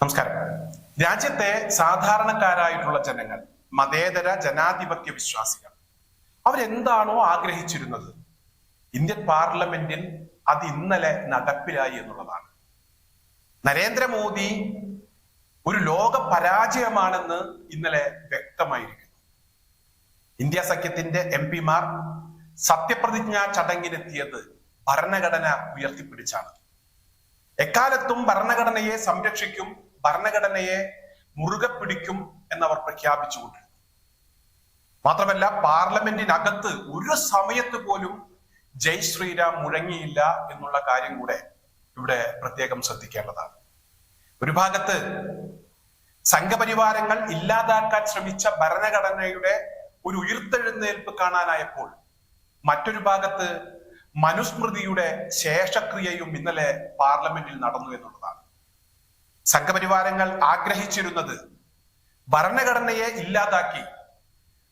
നമസ്കാരം. രാജ്യത്തെ സാധാരണക്കാരായിട്ടുള്ള ജനങ്ങൾ മതേതര ജനാധിപത്യ വിശ്വാസികൾ അവരെന്താണോ ആഗ്രഹിച്ചിരുന്നത്? ഇന്ത്യൻ പാർലമെന്റിൽ അത് ഇന്നലെ നടപ്പിലായി എന്നുള്ളതാണ്. നരേന്ദ്രമോദി ഒരു ലോക പരാജയമാണെന്ന് ഇന്നലെ വ്യക്തമായിരിക്കുന്നു. ഇന്ത്യ സഖ്യത്തിന്റെ എം പിമാർ സത്യപ്രതിജ്ഞാ ചടങ്ങിനെത്തിയത് ഭരണഘടന ഉയർത്തിപ്പിടിച്ചാണ്. എക്കാലത്തും ഭരണഘടനയെ സംരക്ഷിക്കും ഭരണഘടനയെ മുറുകെ പിടിക്കും എന്നവർ പ്രഖ്യാപിച്ചുകൊണ്ടിരുന്നു. മാത്രമല്ല പാർലമെന്റിനകത്ത് ഒരു സമയത്ത് പോലും ജയ് ശ്രീരാം മുഴങ്ങിയില്ല എന്നുള്ള കാര്യം കൂടെ ഇവിടെ പ്രത്യേകം ശ്രദ്ധിക്കേണ്ടതാണ്. ഒരു ഭാഗത്ത് സംഘപരിവാരങ്ങൾ ഇല്ലാതാക്കാൻ ശ്രമിച്ച ഭരണഘടനയുടെ ഒരു ഉയർത്തെഴുന്നേൽപ്പ് കാണാനായപ്പോൾ മറ്റൊരു ഭാഗത്ത് മനുസ്മൃതിയുടെ ശേഷക്രിയയും ഇന്നലെ പാർലമെന്റിൽ നടന്നു എന്നുള്ളതാണ്. സംഘപരിവാരങ്ങൾ ആഗ്രഹിച്ചിരുന്നത് ഭരണഘടനയെ ഇല്ലാതാക്കി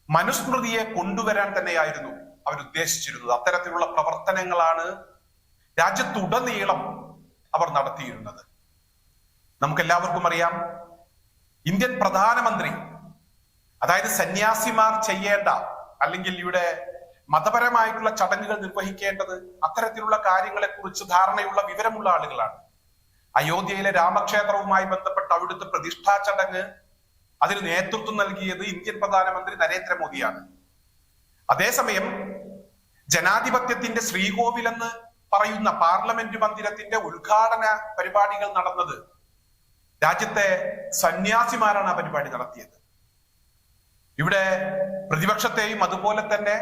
മനുസ്മൃതിയെ കൊണ്ടുവരാൻ തന്നെയായിരുന്നു അവർ ഉദ്ദേശിച്ചിരുന്നത് അത്തരത്തിലുള്ള പ്രവർത്തനങ്ങളാണ് രാജ്യത്തുടനീളം അവർ നടത്തിയിരുന്നത്. നമുക്കെല്ലാവർക്കും അറിയാം ഇന്ത്യൻ പ്രധാനമന്ത്രി അതായത് സന്യാസിമാർ ചെയ്യേണ്ട അല്ലെങ്കിൽ ഇവിടെ മതപരമായിട്ടുള്ള ചടങ്ങുകൾ നിർവഹിക്കേണ്ടത് അത്തരത്തിലുള്ള കാര്യങ്ങളെക്കുറിച്ച് ധാരണയുള്ള വിവരമുള്ള ആളുകളാണ്. അയോധ്യയിലെ രാമക്ഷേത്രവുമായി ബന്ധപ്പെട്ട അവിടുത്തെ പ്രതിഷ്ഠാ ചടങ്ങ് അതിന് നേതൃത്വം നൽകിയത് ഇന്ത്യൻ പ്രധാനമന്ത്രി നരേന്ദ്രമോദിയാണ്. അതേസമയം ജനാധിപത്യത്തിന്റെ ശ്രീകോവിൽ എന്ന് പറയുന്ന പാർലമെന്റ് മന്ദിരത്തിന്റെ ഉദ്ഘാടന പരിപാടികൾ നടന്നത് രാജ്യത്തെ സന്യാസിമാരാണ് ആ പരിപാടി നടത്തിയത്. ഇവിടെ പ്രതിപക്ഷത്തെയും അതുപോലെ തന്നെ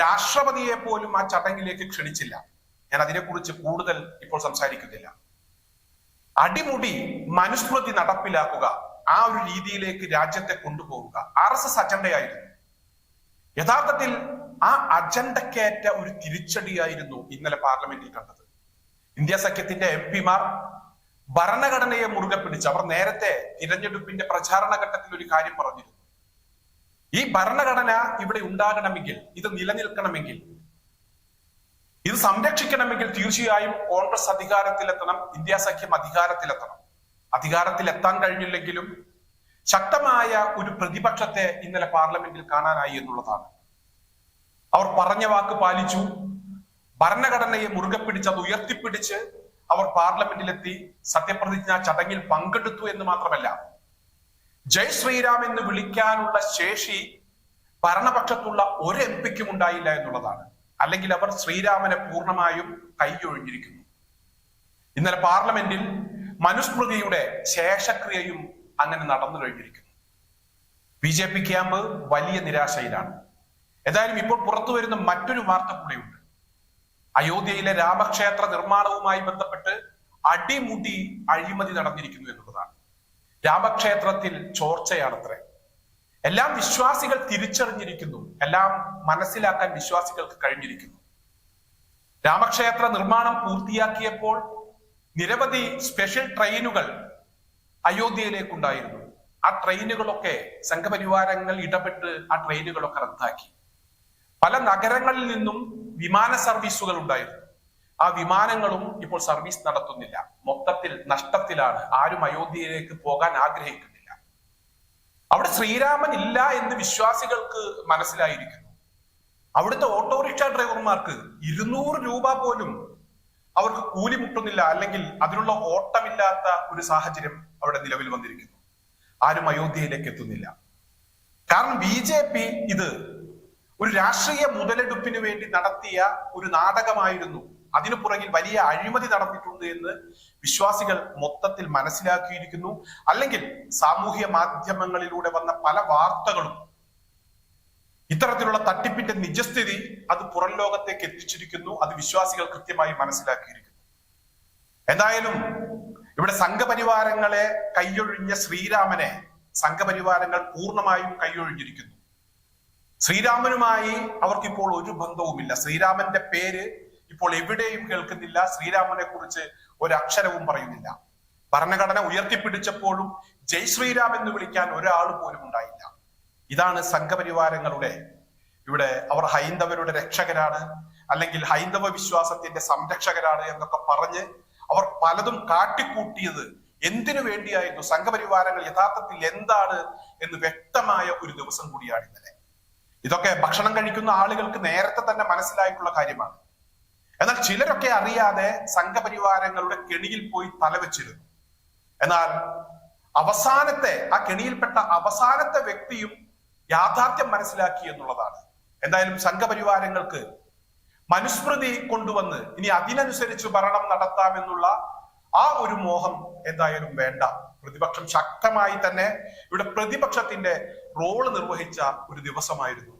രാഷ്ട്രപതിയെ പോലും ആ ചടങ്ങിലേക്ക് ക്ഷണിച്ചില്ല. ഞാൻ അതിനെക്കുറിച്ച് കൂടുതൽ ഇപ്പോൾ സംസാരിക്കുന്നില്ല. അടിമുടി മനുസ്മൃതി നടപ്പിലാക്കുക ആ ഒരു രീതിയിലേക്ക് രാജ്യത്തെ കൊണ്ടുപോകുക ആർ എസ് എസ് അജണ്ടയായിരുന്നു. യഥാർത്ഥത്തിൽ ആ അജണ്ടക്കേറ്റ ഒരു തിരിച്ചടിയായിരുന്നു ഇന്നലെ പാർലമെന്റിൽ കണ്ടത്. ഇന്ത്യ സഖ്യത്തിന്റെ എം പിമാർ ഭരണഘടനയെ മുറുകെ പിടിച്ച് അവർ നേരത്തെ തിരഞ്ഞെടുപ്പിന്റെ പ്രചാരണ ഘട്ടത്തിൽ ഒരു കാര്യം പറഞ്ഞിരുന്നു. ഈ ഭരണഘടന ഇവിടെ ഉണ്ടാകണമെങ്കിൽ ഇത് നിലനിൽക്കണമെങ്കിൽ ഇത് സംരക്ഷിക്കണമെങ്കിൽ തീർച്ചയായും കോൺഗ്രസ് അധികാരത്തിലെത്തണം ഇന്ത്യ സഖ്യം അധികാരത്തിലെത്തണം. അധികാരത്തിലെത്താൻ കഴിഞ്ഞില്ലെങ്കിലും ശക്തമായ ഒരു പ്രതിപക്ഷത്തെ ഇന്നലെ പാർലമെന്റിൽ കാണാനായി എന്നുള്ളതാണ്. അവർ പറഞ്ഞ വാക്ക് പാലിച്ചു. ഭരണഘടനയെ മുറുകെ പിടിച്ച് അത് ഉയർത്തിപ്പിടിച്ച് അവർ പാർലമെന്റിലെത്തി സത്യപ്രതിജ്ഞാ ചടങ്ങിൽ പങ്കെടുത്തു എന്ന് മാത്രമല്ല ജയ് ശ്രീരാം എന്ന് വിളിക്കാനുള്ള ശേഷി ഭരണപക്ഷത്തുള്ള ഒരു എം പിക്കും ഉണ്ടായില്ല എന്നുള്ളതാണ്. അല്ലെങ്കിൽ അവർ ശ്രീരാമനെ പൂർണമായും കൈയൊഴിഞ്ഞിരിക്കുന്നു. ഇന്നലെ പാർലമെന്റിൽ മനുസ്മൃതിയുടെ ശേഷക്രിയയും അങ്ങനെ നടന്നു കഴിഞ്ഞിരിക്കുന്നു. ബി ജെ പി ക്യാമ്പ് വലിയ നിരാശയിലാണ്. ഏതായാലും ഇപ്പോൾ പുറത്തു വരുന്ന മറ്റൊരു വാർത്ത കൂടെയുണ്ട്. അയോധ്യയിലെ രാമക്ഷേത്ര നിർമ്മാണവുമായി ബന്ധപ്പെട്ട് അടിമുടി അഴിമതി നടന്നിരിക്കുന്നു എന്നുള്ളതാണ്. രാമക്ഷേത്രത്തിൽ ചോർച്ചയാണത്രേ. എല്ലാം വിശ്വാസികൾ തിരിച്ചറിഞ്ഞിരിക്കുന്നു. എല്ലാം മനസ്സിലാക്കാൻ വിശ്വാസികൾക്ക് കഴിഞ്ഞിരിക്കുന്നു. രാമക്ഷേത്ര നിർമ്മാണം പൂർത്തിയാക്കിയപ്പോൾ നിരവധി സ്പെഷ്യൽ ട്രെയിനുകൾ അയോധ്യയിലേക്കുണ്ടായിരുന്നു. ആ ട്രെയിനുകളൊക്കെ സംഘപരിവാരങ്ങൾ ഇടപെട്ട് ആ ട്രെയിനുകളൊക്കെ റദ്ദാക്കി. പല നഗരങ്ങളിൽ നിന്നും വിമാന സർവീസുകൾ ഉണ്ടായിരുന്നു. ആ വിമാനങ്ങളും ഇപ്പോൾ സർവീസ് നടത്തുന്നില്ല. മൊത്തത്തിൽ നഷ്ടത്തിലാണ്. ആരും അയോധ്യയിലേക്ക് പോകാൻ ആഗ്രഹിക്കുന്നില്ല. അവിടെ ശ്രീരാമൻ ഇല്ല എന്ന് വിശ്വാസികൾക്ക് മനസ്സിലായിരിക്കുന്നു. അവിടുത്തെ ഓട്ടോറിക്ഷ ഡ്രൈവർമാർക്ക് ഇരുന്നൂറ് രൂപ പോലും അവർക്ക് കൂലി മുട്ടുന്നില്ല. അല്ലെങ്കിൽ അതിനുള്ള ഓട്ടമില്ലാത്ത ഒരു സാഹചര്യം അവിടെ നിലവിൽ വന്നിരിക്കുന്നു. ആരും അയോധ്യയിലേക്ക് എത്തുന്നില്ല. കാരണം ബി ജെ പി ഇത് ഒരു രാഷ്ട്രീയ മുതലെടുപ്പിന് വേണ്ടി നടത്തിയ ഒരു നാടകമായിരുന്നു. അതിനു പുറകിൽ വലിയ അഴിമതി നടന്നിട്ടുണ്ട് എന്ന് വിശ്വാസികൾ മൊത്തത്തിൽ മനസ്സിലാക്കിയിരിക്കുന്നു. അല്ലെങ്കിൽ സാമൂഹ്യ മാധ്യമങ്ങളിലൂടെ വന്ന പല വാർത്തകളും ഇത്തരത്തിലുള്ള തട്ടിപ്പിന്റെ നിജസ്ഥിതി അത് പുറം ലോകത്തേക്ക് എത്തിച്ചിരിക്കുന്നു. അത് വിശ്വാസികൾ കൃത്യമായി മനസ്സിലാക്കിയിരിക്കുന്നു. എന്തായാലും ഇവിടെ സംഘപരിവാരങ്ങളെ കൈയൊഴിഞ്ഞ ശ്രീരാമനെ സംഘപരിവാരങ്ങൾ പൂർണമായും കൈയൊഴിഞ്ഞിരിക്കുന്നു. ശ്രീരാമനുമായി അവർക്കിപ്പോൾ ഒരു ബന്ധവുമില്ല. ശ്രീരാമന്റെ പേര് ഇപ്പോൾ എവിടെയും കേൾക്കുന്നില്ല. ശ്രീരാമനെ കുറിച്ച് ഒരക്ഷരവും പറയുന്നില്ല. ഭരണഘടന ഉയർത്തിപ്പിടിച്ചപ്പോഴും ജയ് ശ്രീരാം എന്ന് വിളിക്കാൻ ഒരാൾ പോലും ഉണ്ടായില്ല. ഇതാണ് സംഘപരിവാരങ്ങളുടെ ഇവിടെ അവർ ഹൈന്ദവരുടെ രക്ഷകരാണ് അല്ലെങ്കിൽ ഹൈന്ദവ വിശ്വാസത്തിന്റെ സംരക്ഷകരാണ് എന്നൊക്കെ പറഞ്ഞ് അവർ പലതും കാട്ടിക്കൂട്ടിയത് എന്തിനു വേണ്ടിയായിരുന്നു? സംഘപരിവാരങ്ങൾ യഥാർത്ഥത്തിൽ എന്താണ് എന്ന് വ്യക്തമായ ഒരു ദിവസം കൂടിയാണ് ഇന്നലെ. ഇതൊക്കെ ഭക്ഷണം കഴിക്കുന്ന ആളുകൾക്ക് നേരത്തെ തന്നെ മനസ്സിലായിട്ടുള്ള കാര്യമാണ്. എന്നാൽ ചിലരൊക്കെ അറിയാതെ സംഘപരിവാരങ്ങളുടെ കെണിയിൽ പോയി തലവെച്ചിരുന്നു. എന്നാൽ അവസാനത്തെ ആ കെണിയിൽപ്പെട്ട അവസാനത്തെ വ്യക്തിയും യാഥാർത്ഥ്യം മനസ്സിലാക്കി എന്നുള്ളതാണ്. എന്തായാലും സംഘപരിവാരങ്ങൾക്ക് മനുസ്മൃതി കൊണ്ടുവന്ന് ഇനി അതിനനുസരിച്ച് ഭരണം നടത്താമെന്നുള്ള ആ ഒരു മോഹം എന്തായാലും വേണ്ട. പ്രതിപക്ഷം ശക്തമായി തന്നെ ഇവിടെ പ്രതിപക്ഷത്തിന്റെ റോൾ നിർവഹിച്ച ഒരു ദിവസമായിരുന്നു.